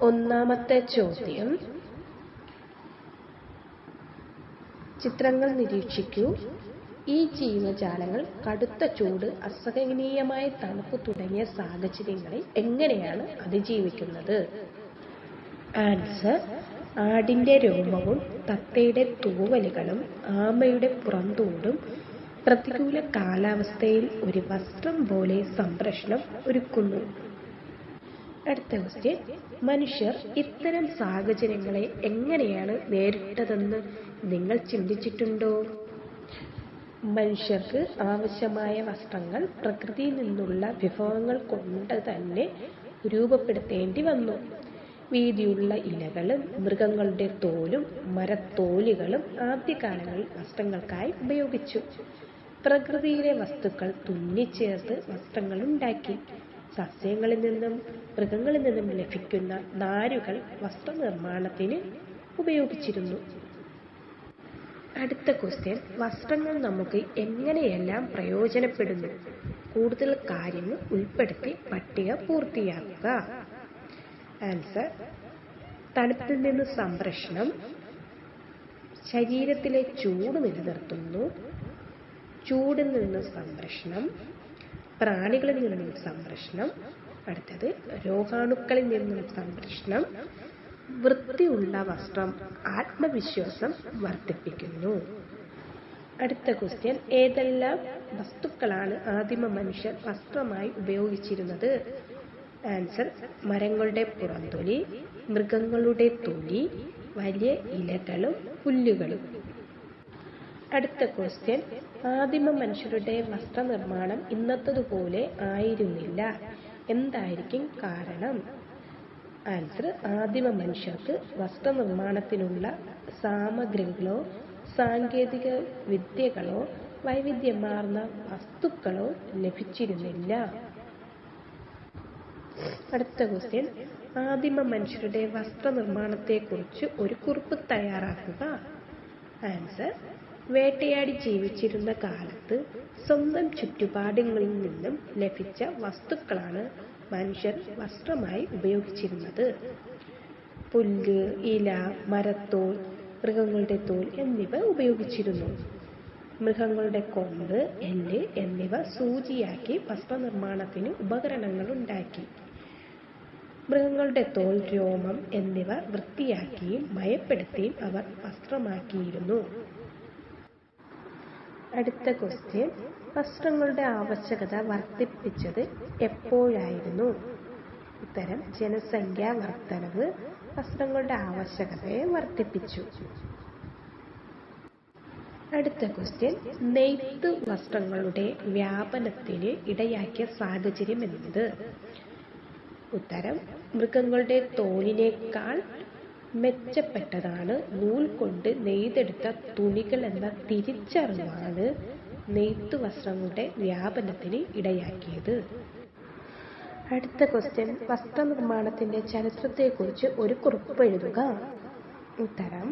ഒന്നാമത്തെ ചോദ്യം. ചിത്രങ്ങൾ നിരീക്ഷിക്കൂ. ഈ ജീവജാലങ്ങൾ കടുത്ത ചൂട് അസഹനീയമായ തണുപ്പ് തുടങ്ങിയ സാഹചര്യങ്ങളിൽ എങ്ങനെയാണ് അതിജീവിക്കുന്നത്? ആൻസർ ആടിന്റെ രോമവും തത്തയുടെ തൂവലുകളും ആമയുടെ പുറന്തോടും പ്രതികൂല കാലാവസ്ഥയിൽ ഒരു വസ്ത്രം പോലെ സംരക്ഷണം ഒരുക്കുന്നു. അടുത്ത ക്വസ്റ്റ്യൻ മനുഷ്യർ ഇത്തരം സാഹചര്യങ്ങളെ എങ്ങനെയാണ് നേരിട്ടതെന്ന് നിങ്ങൾ ചിന്തിച്ചിട്ടുണ്ടോ? മനുഷ്യർക്ക് ആവശ്യമായ വസ്ത്രങ്ങൾ പ്രകൃതിയിൽ നിന്നുള്ള വിഭവങ്ങൾ കൊണ്ട് തന്നെ രൂപപ്പെടുത്തേണ്ടി വന്നു. വീതിയുള്ള ഇലകളും മൃഗങ്ങളുടെ തോലും മരത്തോലുകളും ആദ്യകാലങ്ങളിൽ വസ്ത്രങ്ങൾക്കായി ഉപയോഗിച്ചു. പ്രകൃതിയിലെ വസ്തുക്കൾ തുന്നിച്ചേർത്ത് വസ്ത്രങ്ങൾ ഉണ്ടാക്കി. സസ്യങ്ങളിൽ നിന്നും മൃഗങ്ങളിൽ നിന്നും ലഭിക്കുന്ന നാരുകൾ വസ്ത്രനിർമ്മാണത്തിന് ഉപയോഗിച്ചിരുന്നു. അടുത്ത ക്വസ്റ്റ്യൻ വസ്ത്രങ്ങൾ നമുക്ക് എങ്ങനെയെല്ലാം പ്രയോജനപ്പെടുന്നു? കൂടുതൽ കാര്യങ്ങൾ ഉൾപ്പെടുത്തി പട്ടിക പൂർത്തിയാക്കുക. ആൻസർ തണുപ്പിൽ നിന്ന് സംരക്ഷണം ശരീരത്തിലെ ചൂട് നിലനിർത്തുന്നു ചൂടിൽ നിന്ന് സംരക്ഷണം പ്രാണികളിൽ നിന്നും സംരക്ഷണം. അടുത്തത് രോഗാണുക്കളിൽ നിന്നും സംരക്ഷണം. വൃത്തിയുള്ള വസ്ത്രം ആത്മവിശ്വാസം വർദ്ധിപ്പിക്കുന്നു. അടുത്ത ക്വസ്റ്റ്യൻ ഏതെല്ലാം വസ്തുക്കളാണ് ആദിമ മനുഷ്യർ വസ്ത്രമായി ഉപയോഗിച്ചിരുന്നത്? ആൻസർ മരങ്ങളുടെ പുറംതൊലി മൃഗങ്ങളുടെ തൊലി വലിയ ഇലകളും പുല്ലുകളും. അടുത്ത ക്വസ്റ്റ്യൻ ആദിമ മനുഷ്യരുടെ വസ്ത്രനിർമ്മാണം ഇന്നത്തതുപോലെ ആയിരുന്നില്ല. എന്തായിരിക്കും കാരണം? ആൻസർ ആദിമ മനുഷ്യർക്ക് വസ്ത്രനിർമ്മാണത്തിനുള്ള സാമഗ്രികളോ സാങ്കേതിക വിദ്യകളോ വൈവിധ്യമാർന്ന വസ്തുക്കളോ ലഭിച്ചിരുന്നില്ല. അടുത്ത ക്വസ്റ്റ്യൻ ആദിമ മനുഷ്യരുടെ വസ്ത്രനിർമ്മാണത്തെക്കുറിച്ച് ഒരു കുറിപ്പ് തയ്യാറാക്കുക. ആൻസർ വേട്ടയാടി ജീവിച്ചിരുന്ന കാലത്ത് സ്വന്തം ചുറ്റുപാടുകളിൽ നിന്നും ലഭിച്ച വസ്തുക്കളാണ് മനുഷ്യർ വസ്ത്രമായി ഉപയോഗിച്ചിരുന്നത്. പുല്ല് ഇല മരത്തോൽ മൃഗങ്ങളുടെ തോൽ എന്നിവ ഉപയോഗിച്ചിരുന്നു. മൃഗങ്ങളുടെ കൊമ്പ് എല്ല് എന്നിവ സൂചിയാക്കി വസ്ത്രനിർമ്മാണത്തിന് ഉപകരണങ്ങൾ ഉണ്ടാക്കി. മൃഗങ്ങളുടെ തോൽ രോമം എന്നിവ വൃത്തിയാക്കിയും മയപ്പെടുത്തിയും അവർ വസ്ത്രമാക്കിയിരുന്നു. അടുത്ത ക്വസ്റ്റ്യൻ വസ്ത്രങ്ങളുടെ ആവശ്യകത വർദ്ധിപ്പിച്ചത് എപ്പോഴായിരുന്നു? ഉത്തരം ജനസംഖ്യാ വർധനവ് വസ്ത്രങ്ങളുടെ ആവശ്യകതയെ വർദ്ധിപ്പിച്ചു. അടുത്ത ക്വസ്റ്റ്യൻ നെയ്ത്ത് വസ്ത്രങ്ങളുടെ വ്യാപനത്തിന് ഇടയാക്കിയ സാഹചര്യം എന്നത്. ഉത്തരം മൃഗങ്ങളുടെ തോലിനേക്കാൾ മെച്ചപ്പെട്ടതാണ്. നൂൽ കൊണ്ട് നെയ്തെടുത്ത തുണികൾ എന്ന തിരിച്ചറിവാണ് നെയ്ത്ത് വസ്ത്രങ്ങളുടെ വ്യാപനത്തിന് ഇടയാക്കിയത്. അടുത്ത ക്വസ്റ്റ്യൻ വസ്ത്രനിർമ്മാണത്തിന്റെ ചരിത്രത്തെക്കുറിച്ച് ഒരു കുറിപ്പ് എഴുതുക. ഉത്തരം.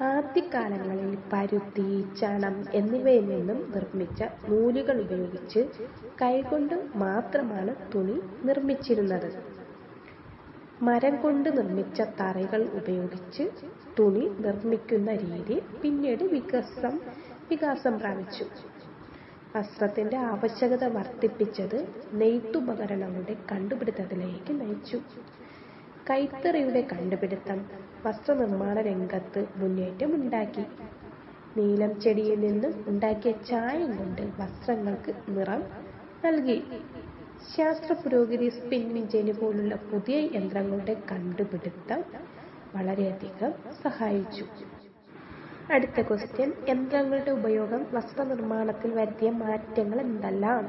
ആദ്യകാലങ്ങളിൽ പരുത്തി ചണം എന്നിവയിൽ നിന്നും നിർമ്മിച്ച നൂലുകൾ ഉപയോഗിച്ച് കൈകൊണ്ട് മാത്രമാണ് തുണി നിർമ്മിച്ചിരുന്നത്. മരം കൊണ്ട് നിർമ്മിച്ച തറകൾ ഉപയോഗിച്ച് തുണി നിർമ്മിക്കുന്ന രീതി പിന്നീട് വികസം വികാസം പ്രാപിച്ചു. വസ്ത്രത്തിന്റെ ആവശ്യകത വർദ്ധിപ്പിച്ചത് നെയ്ത്തുപകരണങ്ങളുടെ കണ്ടുപിടുത്തത്തിലേക്ക് നയിച്ചു. കൈത്തറിയുടെ കണ്ടുപിടുത്തം വസ്ത്രനിർമ്മാണ രംഗത്ത് മുന്നേറ്റമുണ്ടാക്കി. നീലം ചെടിയിൽ നിന്നും ഉണ്ടാക്കിയ ചായം കൊണ്ട് വസ്ത്രങ്ങൾക്ക് നിറം നൽകി. ശാസ്ത്ര പുരോഗതി സ്പിന്നിംഗ് ജെനി പോലുള്ള പുതിയ യന്ത്രങ്ങളുടെ കണ്ടുപിടുത്തം വളരെയധികം സഹായിച്ചു. അടുത്ത ക്വസ്റ്റ്യൻ യന്ത്രങ്ങളുടെ ഉപയോഗം വസ്ത്രനിർമ്മാണത്തിൽ വരുത്തിയ മാറ്റങ്ങൾ എന്തെല്ലാം?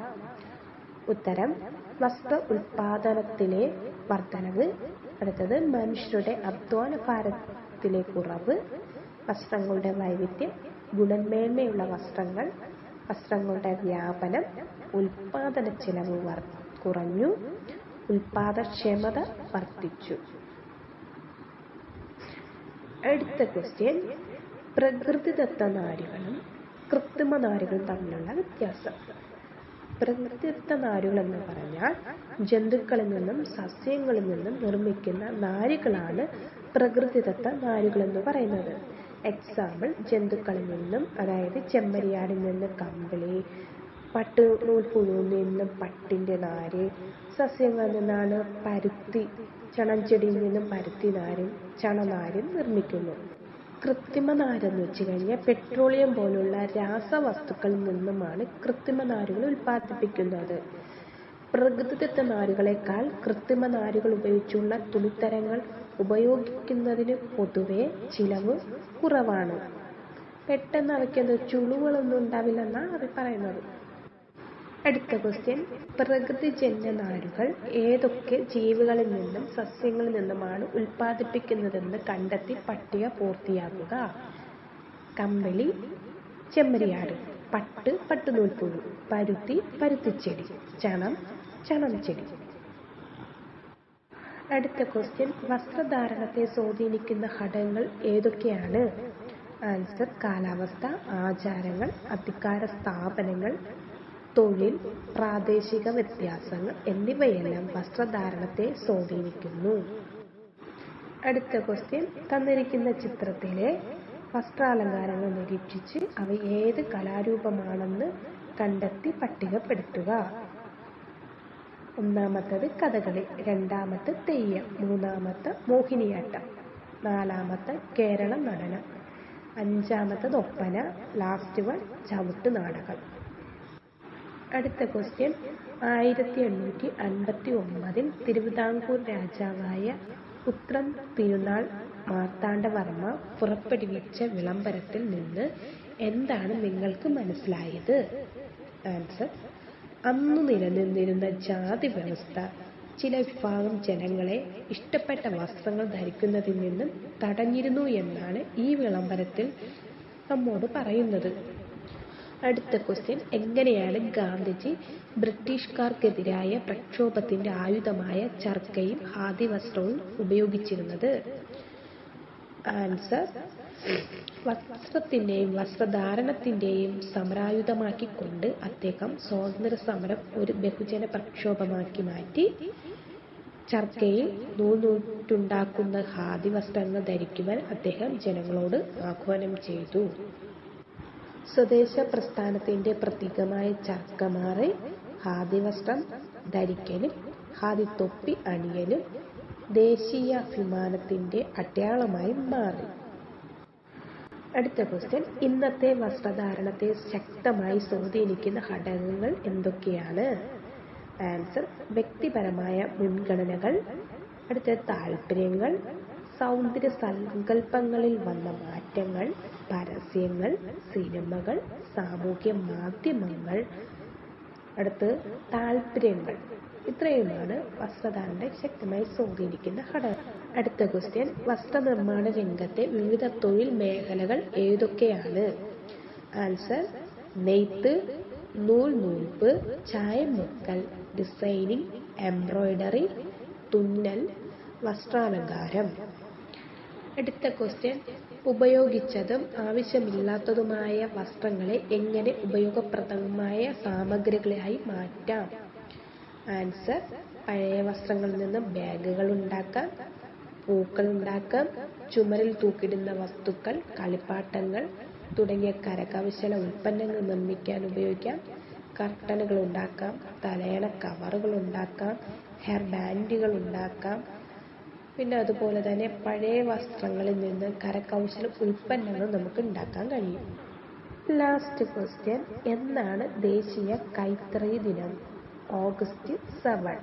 ഉത്തരം വസ്ത്ര ഉൽപാദനത്തിലെ വർധനവ് അടുത്തത് മനുഷ്യരുടെ അധ്വാന ഭാരത്തിലെ കുറവ് വസ്ത്രങ്ങളുടെ വൈവിധ്യം ഗുണമേന്മയുള്ള വസ്ത്രങ്ങൾ വസ്ത്രങ്ങളുടെ വ്യാപനം ഉൽപാദന ചെലവ് വർ കുറഞ്ഞു. ഉൽപാദക്ഷമത വർദ്ധിച്ചു. അടുത്ത ക്വസ്റ്റ്യൻ പ്രകൃതിദത്ത നാരുകളും കൃത്രിമ നാരുകളും തമ്മിലുള്ള വ്യത്യാസം. പ്രകൃതിദത്ത നാരുകൾ എന്ന് പറഞ്ഞാൽ ജന്തുക്കളിൽ നിന്നും സസ്യങ്ങളിൽ നിന്നും നിർമ്മിക്കുന്ന നാരുകളാണ് പ്രകൃതിദത്ത നാരുകൾ എന്ന് പറയുന്നത്. എക്സാമ്പിൾ ജന്തുക്കളിൽ നിന്നും അതായത് ചെമ്മരിയാടിൽ നിന്ന് കമ്പിളി പട്ട് നൂൽ പുഴുവിൽ നിന്നും പട്ടിന്റെ നാര്. സസ്യങ്ങളിൽ നിന്നാണ് പരുത്തി ചണംചെടിയിൽ നിന്നും പരുത്തി നാരും ചണനാരും നിർമ്മിക്കുന്നു. കൃത്രിമ നാരെന്ന് വെച്ച് കഴിഞ്ഞാൽ പെട്രോളിയം പോലുള്ള രാസവസ്തുക്കളിൽ നിന്നുമാണ് കൃത്രിമ നാരുകൾ ഉൽപ്പാദിപ്പിക്കുന്നത്. പ്രകൃതിദത്ത നാരുകളെക്കാൾ കൃത്രിമ നാരുകൾ ഉപയോഗിച്ചുള്ള തുണിത്തരങ്ങൾ ഉപയോഗിക്കുന്നതിന് പൊതുവെ ചിലവ് കുറവാണ്. പെട്ടെന്ന് അവയ്ക്ക് ചുളിവുകളൊന്നും ഉണ്ടാവില്ലെന്നാണ് അവർ പറയുന്നത്. അടുത്ത ക്വസ്റ്റ്യൻ പ്രകൃതിജന്യ നാരുകൾ ഏതൊക്കെ ജീവികളിൽ നിന്നും സസ്യങ്ങളിൽ നിന്നുമാണ് ഉൽപ്പാദിപ്പിക്കുന്നതെന്ന് കണ്ടെത്തി പട്ടിക പൂർത്തിയാക്കുക? കമ്പിളി ചെമ്മരിയാട് പട്ട് പട്ടുനൂൽപ്പുഴു പരുത്തി പരുത്തിച്ചെടി ചണം ചണം ചെടി അടുത്ത ക്വസ്റ്റ്യൻ വസ്ത്രധാരണത്തെ സ്വാധീനിക്കുന്ന ഘടകങ്ങൾ ഏതൊക്കെയാണ്? ആൻസർ കാലാവസ്ഥ ആചാരങ്ങൾ അധികാര സ്ഥാപനങ്ങൾ തൊഴിൽ പ്രാദേശിക വ്യത്യാസങ്ങൾ എന്നിവയെല്ലാം വസ്ത്രധാരണത്തെ സ്വാധീനിക്കുന്നു. അടുത്ത ക്വസ്റ്റ്യൻ തന്നിരിക്കുന്ന ചിത്രത്തിലെ വസ്ത്രാലങ്കാരങ്ങൾ നിരീക്ഷിച്ച് അവ ഏത് കലാരൂപമാണെന്ന് കണ്ടെത്തി പട്ടികപ്പെടുത്തുക. ഒന്നാമത്തത് കഥകളി രണ്ടാമത്തെ തെയ്യം മൂന്നാമത്തെ മോഹിനിയാട്ടം നാലാമത്തെ കേരള നടനം അഞ്ചാമത്തത് ഒപ്പന ലാസ്റ്റ് വൺ ചവിട്ട് നാടകം. അടുത്ത ക്വസ്റ്റ്യൻ ആയിരത്തി എണ്ണൂറ്റി അൻപത്തി ഒമ്പതിൽ തിരുവിതാംകൂർ രാജാവായ ഉത്രം തിരുനാൾ മാർത്താണ്ഡവർമ്മ പുറപ്പെടുവിച്ച വിളംബരത്തിൽ നിന്ന് എന്താണ് നിങ്ങൾക്ക് മനസ്സിലായത്? ആൻസർ അന്നു നിലനിന്നിരുന്ന ജാതി വ്യവസ്ഥ ചില വിഭാഗം ജനങ്ങളെ ഇഷ്ടപ്പെട്ട വസ്ത്രങ്ങൾ ധരിക്കുന്നതിൽ നിന്നും തടഞ്ഞിരുന്നു എന്നാണ് ഈ വിളംബരത്തിൽ നമ്മോട് പറയുന്നത്. അടുത്ത ക്വസ്റ്റ്യൻ എങ്ങനെയാണ് ഗാന്ധിജി ബ്രിട്ടീഷുകാർക്കെതിരായ പ്രക്ഷോഭത്തിന്റെ ആയുധമായ ചർക്കയും ഖാദി വസ്ത്രവും ഉപയോഗിച്ചിരുന്നത്? ആൻസർ വസ്ത്രത്തിന്റെയും വസ്ത്രധാരണത്തിന്റെയും സമരായുധമാക്കിക്കൊണ്ട് അദ്ദേഹം സ്വാതന്ത്ര്യ സമരം ഒരു ബഹുജന പ്രക്ഷോഭമാക്കി മാറ്റി. ചർക്കയിൽ നൂൽനൂറ്റുണ്ടാക്കുന്ന ഖാദി വസ്ത്രങ്ങൾ ധരിക്കുവാൻ അദ്ദേഹം ജനങ്ങളോട് ആഹ്വാനം ചെയ്തു. സ്വദേശ പ്രസ്ഥാനത്തിന്റെ പ്രതീകമായ ചാക്കമാറ് മാറി ഖാദി വസ്ത്രം ധരിക്കലും ഖാദി തൊപ്പി അണിയലും ദേശീയാഭിമാനത്തിന്റെ അടയാളമായി മാറി. അടുത്ത ക്വസ്റ്റ്യൻ ഇന്നത്തെ വസ്ത്രധാരണത്തെ ശക്തമായി സ്വാധീനിക്കുന്ന ഘടകങ്ങൾ എന്തൊക്കെയാണ്? ആൻസർ വ്യക്തിപരമായ മുൻഗണനകൾ. അടുത്ത താല്പര്യങ്ങൾ സൗന്ദര്യ സങ്കല്പങ്ങളിൽ വന്ന മാറ്റങ്ങൾ പരസ്യങ്ങൾ സിനിമകൾ സാമൂഹ്യ മാധ്യമങ്ങൾ അടുത്ത് താല്പര്യങ്ങൾ. ഇത്രയുമാണ് വസ്ത്രധാരണത്തെ ശക്തമായി സ്വാധീനിക്കുന്ന ഘടകം. അടുത്ത ക്വസ്റ്റ്യൻ വസ്ത്രനിർമ്മാണ രംഗത്തെ വിവിധ തൊഴിൽ മേഖലകൾ ഏതൊക്കെയാണ്? ആൻസർ നെയ്ത്ത് നൂൽ നൂൽപ്പ് ചായം മുക്കൽ ഡിസൈനിങ് എംബ്രോയിഡറി തുന്നൽ വസ്ത്രാലങ്കാരം. അടുത്ത ക്വസ്റ്റ്യൻ ഉപയോഗിച്ചതും ആവശ്യമില്ലാത്തതുമായ വസ്ത്രങ്ങളെ എങ്ങനെ ഉപയോഗപ്രദമായ സാമഗ്രികളായി മാറ്റാം? ആൻസർ പഴയ വസ്ത്രങ്ങളിൽ നിന്ന് ബാഗുകൾ ഉണ്ടാക്കാം പൂക്കൾ ഉണ്ടാക്കാം ചുമരിൽ തൂക്കിടുന്ന വസ്തുക്കൾ കളിപ്പാട്ടങ്ങൾ തുടങ്ങിയ കരകൗശല ഉൽപ്പന്നങ്ങൾ നിർമ്മിക്കാൻ ഉപയോഗിക്കാം. കർട്ടനുകൾ ഉണ്ടാക്കാം തലയണ കവറുകൾ ഉണ്ടാക്കാം ഹെയർ ബാൻഡുകൾ ഉണ്ടാക്കാം പിന്നെ അതുപോലെ തന്നെ പഴയ വസ്ത്രങ്ങളിൽ നിന്ന് കരകൗശല ഉൽപ്പന്നങ്ങൾ നമുക്ക് ഉണ്ടാക്കാൻ കഴിയും. ലാസ്റ്റ് ക്വസ്റ്റ്യൻ എന്നാണ് ദേശീയ കൈത്തറി ദിനം? August seven